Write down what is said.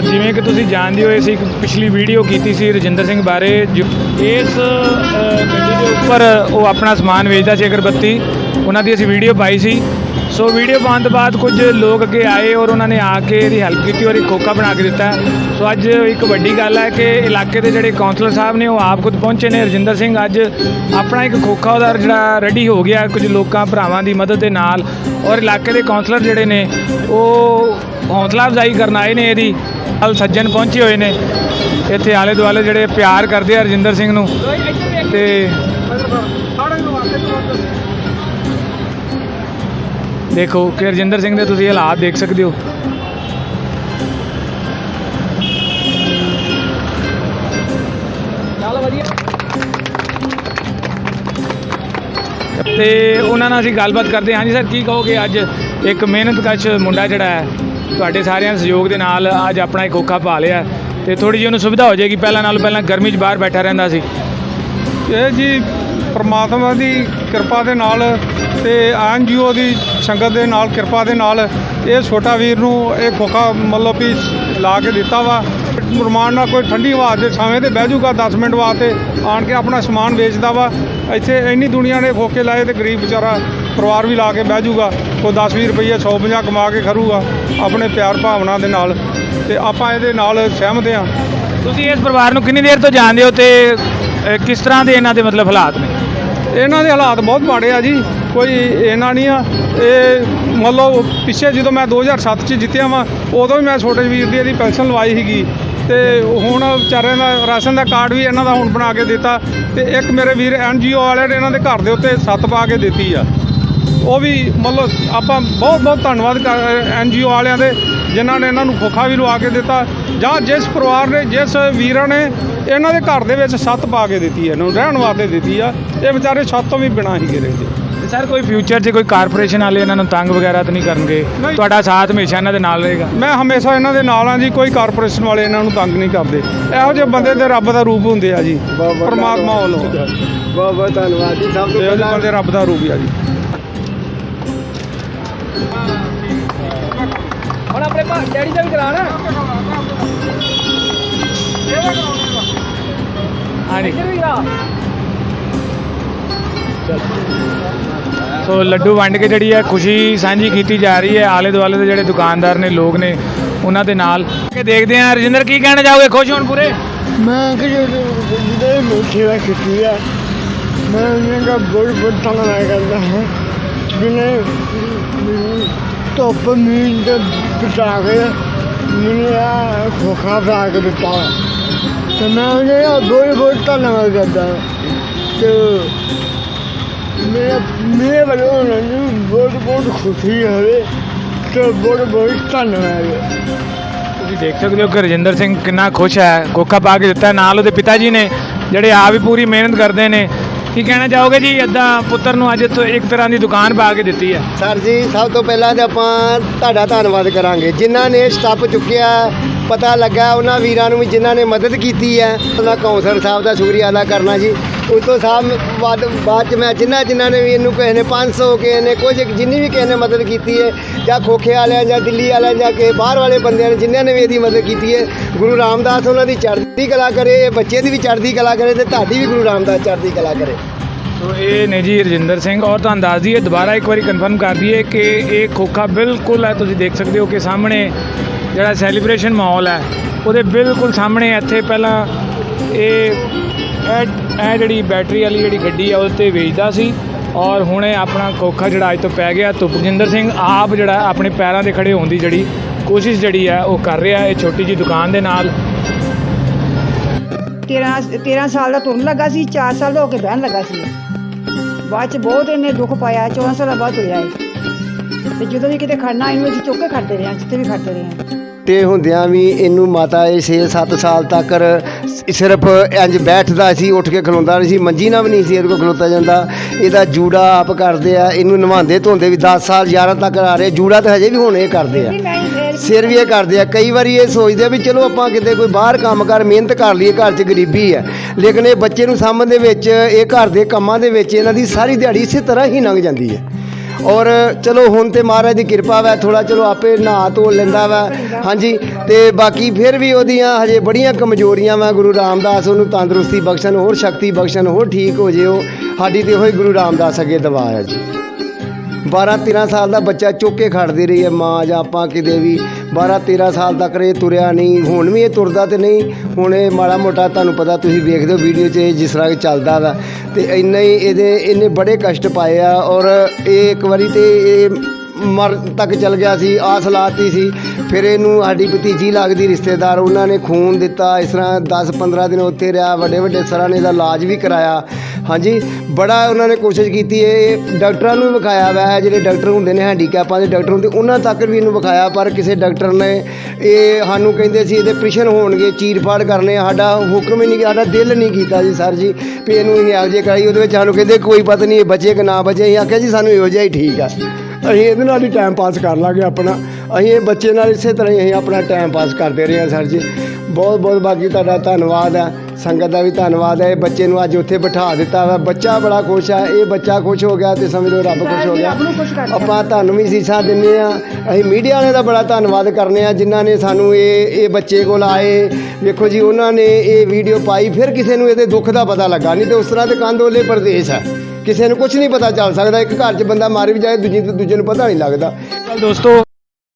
ਜਿਵੇਂ ਕਿ ਤੁਸੀਂ ਜਾਣਦੇ ਹੋ ਅਸੀਂ ਇੱਕ ਪਿਛਲੀ ਵੀਡੀਓ ਕੀਤੀ ਸੀ ਰਜਿੰਦਰ ਸਿੰਘ ਬਾਰੇ, ਜੋ- ਇਸ ਗੱਡੀ ਦੇ ਉੱਪਰ ਉਹ ਆਪਣਾ ਸਮਾਨ ਵੇਚਦਾ ਸੀ ਅਗਰਬੱਤੀ। ਉਹਨਾਂ ਦੀ ਅਸੀਂ ਵੀਡੀਓ ਪਾਈ ਸੀ। ਸੋ ਵੀਡੀਓ ਪਾਉਣ ਤੋਂ ਬਾਅਦ ਕੁਝ ਲੋਕ ਅੱਗੇ ਆਏ ਔਰ ਉਹਨਾਂ ਨੇ ਆ ਕੇ ਇਹਦੀ ਹੈਲਪ ਕੀਤੀ ਔਰ ਇੱਕ ਖੋਖਾ ਬਣਾ ਕੇ ਦਿੱਤਾ। ਸੋ ਅੱਜ ਇੱਕ ਵੱਡੀ ਗੱਲ ਹੈ ਕਿ ਇਲਾਕੇ ਦੇ ਜਿਹੜੇ ਕਾਉਂਸਲਰ ਸਾਹਿਬ ਨੇ ਉਹ ਆਪ ਖੁਦ ਪਹੁੰਚੇ ਨੇ। ਰਜਿੰਦਰ ਸਿੰਘ ਅੱਜ ਆਪਣਾ ਇੱਕ ਖੋਖਾ ਉਹਦਾ ਜਿਹੜਾ ਰੈਡੀ ਹੋ ਗਿਆ ਕੁਝ ਲੋਕਾਂ, ਭਰਾਵਾਂ ਦੀ ਮਦਦ ਦੇ ਨਾਲ। ਔਰ ਇਲਾਕੇ ਦੇ ਕਾਉਂਸਲਰ ਜਿਹੜੇ ਨੇ, ਉਹ ਹੌਸਲਾ ਅਫਜ਼ਾਈ ਕਰਨ ਆਏ ਨੇ ਇਹਦੀ। ਨਾਲ ਸੱਜਣ ਪਹੁੰਚੇ ਹੋਏ ਨੇ। ਇੱਥੇ ਆਲੇ ਦੁਆਲੇ ਜਿਹੜੇ ਪਿਆਰ ਕਰਦੇ ਆ ਰਜਿੰਦਰ ਸਿੰਘ ਨੂੰ। ਤੇ ਦੇਖੋ ਕਿ ਰਜਿੰਦਰ ਸਿੰਘ ਦੇ ਤੁਸੀਂ ਹਾਲਾਤ ਦੇਖ ਸਕਦੇ ਹੋ। ਤੇ ਉਹਨਾਂ ਨਾਲ ਅਸੀਂ ਗੱਲਬਾਤ ਕਰਦੇ ਹਾਂ। ਹਾਂਜੀ ਸਰ ਕੀ ਕਹੋਗੇ ਅੱਜ? ਇੱਕ ਮਿਹਨਤਕਸ਼ ਮੁੰਡਾ ਜਿਹੜਾ ਹੈ ਤੁਹਾਡੇ ਸਾਰਿਆਂ ਦੇ ਸਹਿਯੋਗ ਦੇ ਨਾਲ ਅੱਜ ਆਪਣਾ ਇੱਕ ਖੋਖਾ ਪਾ ਲਿਆ ਤੇ ਥੋੜੀ ਜਿਹੀ ਉਹਨੂੰ ਸੁਵਿਧਾ ਹੋ ਜਾਏਗੀ। ਪਹਿਲਾਂ ਨਾਲੋਂ ਪਹਿਲਾਂ ਗਰਮੀ 'ਚ ਬਾਹਰ ਬੈਠਾ ਰਹਿੰਦਾ ਸੀ। ਇਹ ਜੀ ਪ੍ਰਮਾਤਮਾ ਦੀ ਕਿਰਪਾ ਦੇ ਨਾਲ ਤੇ ਐਨਜੀਓ ਦੀ ਸੰਗਤ ਦੇ ਨਾਲ ਕਿਰਪਾ ਦੇ ਨਾਲ ਇਹ ਛੋਟਾ ਵੀਰ ਨੂੰ ਇਹ ਖੋਖਾ ਮਤਲਬ ਵੀ ਲਾ ਕੇ ਦਿੱਤਾ ਵਾ। ਰਮਾਨ ਨਾਲ ਕੋਈ ਠੰਡੀ ਹਵਾ ਦੇ ਛਾਵੇਂ ਤੇ ਬਹਿ ਜੂਗਾ 10 ਮਿੰਟ ਵਾਸਤੇ, ਆਣ ਕੇ ਆਪਣਾ ਸਮਾਨ ਵੇਚਦਾ ਵਾ। ਇੱਥੇ ਇੰਨੀ ਦੁਨੀਆ ਨੇ ਖੋਖੇ ਲਾਏ ਤੇ ਗਰੀਬ ਵਿਚਾਰਾ ਪਰਿਵਾਰ ਵੀ ਲਾ ਕੇ ਬਹਿ ਜੂਗਾ ਕੋਈ 10 20 ਰੁਪਈਏ 150 ਕਮਾ ਕੇ ਖਰੂਗਾ ਆਪਣੇ ਪਿਆਰ ਭਾਵਨਾ ਦੇ ਨਾਲ ਤੇ ਆਪਾਂ ਇਹਦੇ ਨਾਲ ਸਹਿਮਤ ਹਾਂ। ਤੁਸੀਂ ਇਸ ਪਰਿਵਾਰ ਨੂੰ ਕਿੰਨੀ ਦੇਰ ਤੋਂ ਜਾਣਦੇ ਹੋ ਤੇ ਕਿਸ ਤਰ੍ਹਾਂ ਦੇ ਇਹਨਾਂ ਦੇ ਮਤਲਬ ਹਾਲਾਤ ਨੇ? ਇਹਨਾਂ ਦੇ ਹਾਲਾਤ ਬਹੁਤ ਮਾੜੇ ਆ ਜੀ, ਕੋਈ ਇਹਨਾਂ ਨਹੀਂ ਆ। ਇਹ ਮਤਲਬ ਪਿੱਛੇ ਜਦੋਂ ਮੈਂ 2007 ਚ ਜਿੱਤਿਆ ਵਾਂ, ਉਦੋਂ ਵੀ ਮੈਂ ਛੋਟੇ ਵੀਰ ਦੀ ਇਹਦੀ ਪੈਨਸ਼ਨ ਲਵਾਈ ਸੀਗੀ। ਤੇ ਹੁਣ ਵਿਚਾਰਿਆਂ ਦਾ ਰਾਸ਼ਨ ਦਾ ਕਾਰਡ ਵੀ ਇਹਨਾਂ ਦਾ ਹੁਣ ਬਣਾ ਕੇ ਦਿੱਤਾ। ਤੇ ਇੱਕ ਮੇਰੇ ਵੀਰ ਐਨਜੀਓ ਵਾਲੇ ਨੇ ਇਹਨਾਂ ਦੇ ਘਰ ਦੇ ਉੱਤੇ ਸੱਤ ਪਾ ਕੇ ਦਿੱਤੀ ਆ। ਉਹ ਵੀ ਮਤਲਬ ਆਪਾਂ ਬਹੁਤ ਬਹੁਤ ਧੰਨਵਾਦ ਕਰ ਐਨਜੀਓ ਵਾਲਿਆਂ ਦੇ, ਜਿਨ੍ਹਾਂ ਨੇ ਇਹਨਾਂ ਨੂੰ ਖੋਖਾ ਵੀ ਲਵਾ ਕੇ ਦਿੱਤਾ। ਜਾਂ ਜਿਸ ਪਰਿਵਾਰ ਨੇ, ਜਿਸ ਵੀਰਾਂ ਨੇ ਇਹਨਾਂ ਦੇ ਘਰ ਦੇ ਵਿੱਚ ਛੱਤ ਪਾ ਕੇ ਦਿੱਤੀ ਹੈ ਇਹਨਾਂ ਨੂੰ ਰਹਿਣ ਵਾਸਤੇ ਦਿੱਤੀ ਆ। ਇਹ ਵਿਚਾਰੇ ਛੱਤ ਤੋਂ ਵੀ ਬਿਨਾਂ ਹੀ ਰਹਿੰਦੇ ਤੇ ਸਰ ਕੋਈ ਫਿਊਚਰ 'ਚ ਕੋਈ ਕਾਰਪੋਰੇਸ਼ਨ ਵਾਲੇ ਇਹਨਾਂ ਨੂੰ ਤੰਗ ਵਗੈਰਾ ਤਾਂ ਨਹੀਂ ਕਰਨਗੇ। ਤੁਹਾਡਾ ਸਾਥ ਹਮੇਸ਼ਾ ਇਹਨਾਂ ਦੇ ਨਾਲ ਰਹੇਗਾ। ਮੈਂ ਹਮੇਸ਼ਾ ਇਹਨਾਂ ਦੇ ਨਾਲ ਆ ਜੀ ਕੋਈ ਕਾਰਪੋਰੇਸ਼ਨ ਵਾਲੇ ਇਹਨਾਂ ਨੂੰ ਤੰਗ ਨਹੀਂ ਕਰਦੇ। ਇਹੋ ਜਿਹੇ ਬੰਦੇ ਤੇ ਰੱਬ ਦਾ ਰੂਪ ਹੁੰਦੇ ਆ ਜੀ ਪਰਮਾਤਮਾ ਵੱਲੋਂ। ਬਹੁਤ ਬਹੁਤ ਧੰਨਵਾਦ ਜੀ ਸਭ ਤੋਂ ਤੇ ਇਹੋ ਜਿਹੇ ਪਹਿਲਾਂ ਬੰਦੇ ਰੱਬ ਦਾ ਰੂਪ ਹੀ ਆ ਜੀ। ਹੁਣ ਆਪਣੇ ਭਾ ਡੈਡੀ ਦਾ ਵੀ ਕਰਾਣਾ ਸੋ ਲੱਡੂ ਵੰਡ ਕੇ ਜਿਹੜੀ ਹੈ ਖੁਸ਼ੀ ਸਾਂਝੀ ਕੀਤੀ ਜਾ ਰਹੀ ਹੈ। ਆਲੇ ਦੁਆਲੇ ਦੇ ਜਿਹੜੇ ਦੁਕਾਨਦਾਰ ਨੇ ਲੋਕ ਨੇ ਉਹਨਾਂ ਦੇ ਨਾਲ। ਕਿ ਦੇਖਦੇ ਹਾਂ। ਰਜਿੰਦਰ ਕੀ ਕਹਿਣਾ ਚਾਹੋਗੇ? ਖੁਸ਼ ਹੋਣ ਪੂਰੇ? ਮੈਂ ਕਿ ਜਿਹੜੇ ਮੁੱਠੀ ਦਾ ਕੀਤੀ ਹੈ ਮੈਂ ਉਹਨਾਂ ਦਾ ਬਹੁਤ ਬਹੁਤ ਧੰਨਵਾਦ ਕਰਦਾ ਹਾਂ। ਜਿਹਨੇ ਧੁੱਪ ਮੀਂਹ ਦੇ ਬਚਾ ਕੇ ਮੈਨੂੰ ਆ ਖੋਖਾ ਬਣਾ ਕੇ ਦਿੱਤਾ। ਤੇ ਮੈਂ ਉਹਨਾਂ ਦਾ ਬਹੁਤ ਬਹੁਤ ਧੰਨਵਾਦ ਕਰਦਾ ਤੇ ਮੇਰੇ ਮੇਰੇ ਵੱਲੋਂ ਉਹਨਾਂ ਨੂੰ ਬਹੁਤ ਬਹੁਤ ਖੁਸ਼ੀ ਹੋਵੇ ਤੇ ਬਹੁਤ ਬਹੁਤ ਧੰਨਵਾਦ। ਤੁਸੀਂ ਦੇਖ ਸਕਦੇ ਹੋ ਕਿ ਰਜਿੰਦਰ ਸਿੰਘ ਕਿੰਨਾ ਖੁਸ਼ ਹੈ। ਕੋਕਾ ਪਾ ਕੇ ਦਿੱਤਾ ਹੈ। ਨਾਲ ਉਹਦੇ ਪਿਤਾ ਜੀ ਨੇ ਜਿਹੜੇ ਆਪ ਵੀ ਪੂਰੀ ਮਿਹਨਤ ਕਰਦੇ ਨੇ। ਕੀ ਕਹਿਣਾ ਚਾਹੋਗੇ ਜੀ? ਇਦਾਂ ਪੁੱਤਰ ਨੂੰ ਅੱਜ ਤੋਂ ਇੱਕ ਤਰ੍ਹਾਂ ਦੀ ਦੁਕਾਨ ਪਾ ਕੇ ਦਿੱਤੀ ਹੈ। ਸਰ ਜੀ ਸਭ ਤੋਂ ਪਹਿਲਾਂ ਤੇ ਆਪਾਂ ਤੁਹਾਡਾ ਧੰਨਵਾਦ ਕਰਾਂਗੇ। ਜਿਨ੍ਹਾਂ ਨੇ ਸਟੱਪ ਚੁੱਕਿਆ ਪਤਾ ਲੱਗਾ ਉਹਨਾਂ ਵੀਰਾਂ ਨੂੰ ਵੀ ਜਿਨ੍ਹਾਂ ਨੇ ਮਦਦ ਕੀਤੀ ਹੈ। ਉਹਨਾਂ ਕੌਂਸਲ ਸਾਹਿਬ ਦਾ ਸ਼ੁਕਰੀਆ ਅਦਾ ਕਰਨਾ ਜੀ। ਉਸ ਤੋਂ ਸਾਹਿਬ ਬਾਅਦ ਬਾਅਦ ਚ ਮੈਂ ਜਿਨ੍ਹਾਂ ਜਿਨ੍ਹਾਂ ਨੇ ਵੀ ਇਹਨੂੰ ਕਿਸੇ ਨੇ 500 ਕਿਸੇ ਨੇ ਕੁਝ, ਜਿੰਨੀ ਵੀ ਕਿਸੇ ਨੇ ਮਦਦ ਕੀਤੀ ਹੈ, ਜਾਂ ਖੋਖੇ ਵਾਲਿਆਂ, ਜਾਂ ਦਿੱਲੀ ਵਾਲਿਆਂ, ਜਾਂ ਕਿ ਬਾਹਰ ਵਾਲੇ ਬੰਦਿਆਂ ਨੇ ਜਿਨ੍ਹਾਂ ਨੇ ਵੀ ਇਹਦੀ ਮਦਦ ਕੀਤੀ ਹੈ, ਗੁਰੂ ਰਾਮਦਾਸ ਉਹਨਾਂ ਦੀ ਚੜ੍ਹਦੀ ਕਲਾ ਕਰੇ, ਇਹ ਬੱਚੇ ਦੀ ਵੀ ਚੜ੍ਹਦੀ ਕਲਾ ਕਰੇ ਤੇ ਤੁਹਾਡੀ ਵੀ ਗੁਰੂ ਰਾਮਦਾਸ ਚੜ੍ਹਦੀ ਕਲਾ ਕਰੇ। ਸੋ ਇਹ ਨੇ ਜੀ ਰਜਿੰਦਰ ਸਿੰਘ ਔਰ ਤੁਹਾਨੂੰ ਦੱਸ ਦਈਏ, ਦੁਬਾਰਾ ਇੱਕ ਵਾਰੀ ਕਨਫਰਮ ਕਰ ਦਈਏ ਕਿ ਇਹ ਖੋਖਾ ਬਿਲਕੁਲ ਹੈ, ਤੁਸੀਂ ਦੇਖ ਸਕਦੇ ਹੋ ਕਿ ਸਾਹਮਣੇ ਜਿਹੜਾ ਸੈਲੀਬ੍ਰੇਸ਼ਨ ਮਾਹੌਲ ਹੈ, ਉਹਦੇ ਬਿਲਕੁਲ ਸਾਹਮਣੇ ਇੱਥੇ ਪਹਿਲਾਂ ਇਹ ਇਹ ਜਿਹੜੀ ਬੈਟਰੀ ਵਾਲੀ ਜਿਹੜੀ ਗੱਡੀ ਆ, ਉਹਦੇ ਤੇ ਵੇਚਦਾ ਸੀ। ਔਰ ਹੁਣ ਇਹ ਆਪਣਾ ਖੋਖਾ ਜਿਹੜਾ ਅੱਜ ਤੋਂ ਪੈ ਗਿਆ, ਧੁਪਜਿੰਦਰ ਸਿੰਘ ਆਪ ਜਿਹੜਾ ਆਪਣੇ ਪੈਰਾਂ ਦੇ ਖੜੇ ਹੋਣ ਦੀ ਜਿਹੜੀ ਕੋਸ਼ਿਸ਼ ਜਿਹੜੀ ਹੈ ਉਹ ਕਰ ਰਿਹਾ ਇਹ ਛੋਟੀ ਜੀ ਦੁਕਾਨ ਦੇ ਨਾਲ। 13 13 ਸਾਲ ਦਾ ਤੁਰਨ ਲੱਗਾ ਸੀ 4 ਸਾਲ ਦਾ ਹੋ ਕੇ ਬਹਿਣ ਲੱਗਾ ਸੀ। ਬਾਅਦ ਚ ਬਹੁਤ ਇਹਨੇ ਦੁੱਖ ਪਾਇਆ 14 ਸਾਲਾਂ ਬਾਅਦ ਹੋਇਆ ਹੈ ਤੇ ਜਦੋਂ ਵੀ ਕਿਤੇ ਖੜਨਾ, ਇਹਨੂੰ ਅਸੀਂ ਚੁੱਕ ਕੇ ਖੜਦੇ ਰਹੇ ਹਾਂ, ਜਿੱਥੇ ਵੀ ਖੜਦੇ ਰਹੇ ਹਾਂ। ਤੇ ਹੁੰਦਿਆਂ ਵੀ ਇਹਨੂੰ ਮਾਤਾ ਇਹ 6-7 ਸਾਲ ਤੱਕ ਸਿਰਫ ਇੰਜ ਬੈਠਦਾ ਸੀ ਉੱਠ ਕੇ ਖਲੋਂਦਾ ਨਹੀਂ ਸੀ ਮੰਜੀ ਨਾਲ ਵੀ ਨਹੀਂ ਸੀ ਇਹਦੇ ਕੋਲ ਖਲੋਤਾ ਜਾਂਦਾ। ਇਹਦਾ ਜੂੜਾ ਆਪ ਕਰਦੇ ਆ ਇਹਨੂੰ ਨਵਾਉਂਦੇ ਧੋਂਦੇ ਵੀ 10 ਸਾਲ 11 ਤੱਕ ਆ ਰਹੇ ਜੂੜਾ ਤਾਂ ਹਜੇ ਵੀ ਹੁਣ ਇਹ ਕਰਦੇ ਆ। ਸਿਰ ਵੀ ਇਹ ਕਰਦੇ ਆ। ਕਈ ਵਾਰੀ ਇਹ ਸੋਚਦੇ ਆ ਵੀ ਚਲੋ ਆਪਾਂ ਕਿਤੇ ਕੋਈ ਬਾਹਰ ਕੰਮ ਕਰ ਮਿਹਨਤ ਕਰ ਲਈਏ ਘਰ 'ਚ ਗਰੀਬੀ ਹੈ ਲੇਕਿਨ ਇਹ ਬੱਚੇ ਨੂੰ ਸਾਂਭਣ ਦੇ ਵਿੱਚ ਇਹ ਘਰ ਦੇ ਕੰਮਾਂ ਦੇ ਵਿੱਚ ਇਹਨਾਂ ਦੀ ਸਾਰੀ ਦਿਹਾੜੀ ਇਸੇ ਤਰ੍ਹਾਂ ਹੀ ਲੰਘ ਜਾਂਦੀ ਹੈ। ਔਰ ਚਲੋ ਹੁਣ ਤੇ ਮਹਾਰਾਜ ਦੀ ਕਿਰਪਾ ਵਾ ਥੋੜਾ ਚਲੋ ਆਪੇ ਨਹਾ ਧੋ ਲੈਂਦਾ ਵਾ। ਹਾਂਜੀ, ਤੇ ਬਾਕੀ ਫਿਰ ਵੀ ਉਹਦੀਆਂ ਹਜੇ ਬੜੀਆਂ ਕਮਜ਼ੋਰੀਆਂ ਵਾ, ਗੁਰੂ ਰਾਮਦਾਸ ਉਹਨੂੰ ਤੰਦਰੁਸਤੀ ਬਖਸ਼ਣ, ਹੋਰ ਸ਼ਕਤੀ ਬਖਸ਼ਣ, ਹੋਰ ਠੀਕ ਹੋ ਜੇ ਉਹ ਸਾਡੀ ਤੇ ਉਹੀ ਗੁਰੂ ਰਾਮਦਾਸ ਅੱਗੇ ਦਵਾ ਹੈ ਜੀ। 12 13 ਸਾਲ ਦਾ ਬੱਚਾ ਚੁੱਕ ਕੇ ਖੜਦੀ ਰਹੀ ਹੈ ਮਾਂ, ਜਾਂ ਆਪਾਂ ਕਿਤੇ ਵੀ 12 13 ਸਾਲ ਤੱਕ ਇਹ ਤੁਰਿਆ ਨਹੀਂ, ਹੁਣ ਵੀ ਇਹ ਤੁਰਦਾ ਤੇ ਨਹੀਂ, ਹੁਣ ਇਹ ਮਾੜਾ ਮੋਟਾ ਤੁਹਾਨੂੰ ਪਤਾ ਤੁਸੀਂ ਵੇਖਦੇ ਹੋ ਵੀਡੀਓ 'ਚ ਜਿਸ ਤਰ੍ਹਾਂ ਚੱਲਦਾ ਵਾ। ਤੇ ਇੰਨਾ ਹੀ ਇਹਦੇ ਇਹਨੇ ਬੜੇ ਕਸ਼ਟ ਪਾਏ ਆ ਔਰ ਇਹ ਇੱਕ ਵਾਰੀ ਤੇ ਇਹ ਮਰ ਤੱਕ ਚਲ ਗਿਆ ਸੀ, ਆਸ ਲਾਤੀ ਸੀ, ਫਿਰ ਇਹਨੂੰ ਸਾਡੀ ਭਤੀਜੀ ਲੱਗਦੀ ਰਿਸ਼ਤੇਦਾਰ, ਉਹਨਾਂ ਨੇ ਖੂਨ ਦਿੱਤਾ, ਇਸ ਤਰ੍ਹਾਂ 10 15 ਦਿਨ ਉੱਥੇ ਰਿਹਾ ਵੱਡੇ ਵੱਡੇ ਸਰਾਂ ਨੇ ਇਹਦਾ ਇਲਾਜ ਵੀ ਕਰਾਇਆ। ਹਾਂਜੀ, ਬੜਾ ਉਹਨਾਂ ਨੇ ਕੋਸ਼ਿਸ਼ ਕੀਤੀ ਇਹ ਡਾਕਟਰਾਂ ਨੂੰ ਵੀ ਵਿਖਾਇਆ ਵਾ, ਇਹ ਜਿਹੜੇ ਡਾਕਟਰ ਹੁੰਦੇ ਨੇ ਹੈਂਡੀਕੈਪਾਂ ਦੇ ਡਾਕਟਰ ਹੁੰਦੇ, ਉਹਨਾਂ ਤੱਕ ਵੀ ਇਹਨੂੰ ਵਿਖਾਇਆ, ਪਰ ਕਿਸੇ ਡਾਕਟਰ ਨੇ ਇਹ ਸਾਨੂੰ ਕਹਿੰਦੇ ਸੀ ਇਹਦੇ ਆਪਰੇਸ਼ਨ ਹੋਣਗੇ, ਚੀਰਫਾੜ ਕਰਨੇ ਸਾਡਾ ਹੁਕਮ ਹੀ ਨਹੀਂ ਕਿ ਸਾਡਾ ਦਿਲ ਨਹੀਂ ਕੀਤਾ ਜੀ ਸਰ ਜੀ, ਵੀ ਇਹਨੂੰ ਇਹ ਇਹੋ ਜਿਹੇ ਕਰਾਈ ਉਹਦੇ ਵਿੱਚ ਸਾਨੂੰ ਕਹਿੰਦੇ ਕੋਈ ਪਤਾ ਨਹੀਂ ਇਹ ਬਚੇ ਕਿ ਨਾ ਬਚੇ, ਅਸੀਂ ਆਖਿਆ ਜੀ ਸਾਨੂੰ ਇਹੋ ਜਿਹਾ ਹੀ ਠੀਕ ਆ। ਅਸੀਂ ਇਹਦੇ ਨਾਲ ਹੀ ਟਾਈਮ ਪਾਸ ਕਰ ਲਾਂਗੇ ਆਪਣਾ, ਅਸੀਂ ਇਹ ਬੱਚੇ ਨਾਲ ਇਸੇ ਤਰ੍ਹਾਂ ਹੀ ਅਸੀਂ ਆਪਣਾ ਟਾਈਮ ਪਾਸ ਕਰਦੇ ਰਹੇ ਹਾਂ ਸਰ ਜੀ। ਬਹੁਤ ਬਹੁਤ ਬਾਕੀ ਤੁਹਾਡਾ ਧੰਨਵਾਦ ਹੈ ਸੰਗਤ ਦਾ ਵੀ ਧੰਨਵਾਦ ਹੈ। ਇਹ ਬੱਚੇ ਨੂੰ ਅੱਜ ਉੱਥੇ ਬਿਠਾ ਦਿੱਤਾ ਵਾ। ਬੱਚਾ ਬੜਾ ਖੁਸ਼ ਹੈ ਇਹ ਬੱਚਾ ਖੁਸ਼ ਹੋ ਗਿਆ ਤੇ ਸਮਝ ਲਓ ਰੱਬ ਖੁਸ਼ ਹੋ ਗਿਆ। ਆਪਾਂ ਤੁਹਾਨੂੰ ਵੀ ਸੀਸਾ ਦਿੰਨੇ ਆ ਅਸੀਂ ਮੀਡੀਆ ਵਾਲਿਆਂ ਦਾ ਬੜਾ ਧੰਨਵਾਦ ਕਰਨੇ ਆ ਜਿਨ੍ਹਾਂ ਨੇ ਸਾਨੂੰ ਇਹ ਇਹ ਬੱਚੇ ਕੋਲ ਆਏ। ਵੇਖੋ ਜੀ ਉਹਨਾਂ ਨੇ ਇਹ ਵੀਡੀਓ ਪਾਈ। ਫਿਰ ਕਿਸੇ ਨੂੰ ਇਹਦੇ ਦੁੱਖ ਦਾ ਪਤਾ ਲੱਗਾ। ਨਹੀਂ ਤੇ ਉਸ ਤਰ੍ਹਾਂ ਤੇ ਕੰਦੋਲੇ ਪ੍ਰਦੇਸ਼ ਹੈ। ਕਿਸੇ ਨੂੰ ਕੁਝ ਨਹੀਂ ਪਤਾ ਚੱਲ ਸਕਦਾ। ਇੱਕ ਘਰ 'ਚ ਬੰਦਾ ਮਾਰ ਵੀ ਜਾਏ ਦੂਜੇ ਦੂਜੇ ਨੂੰ ਪਤਾ ਨਹੀਂ ਲੱਗਦਾ। ਦੋਸਤੋ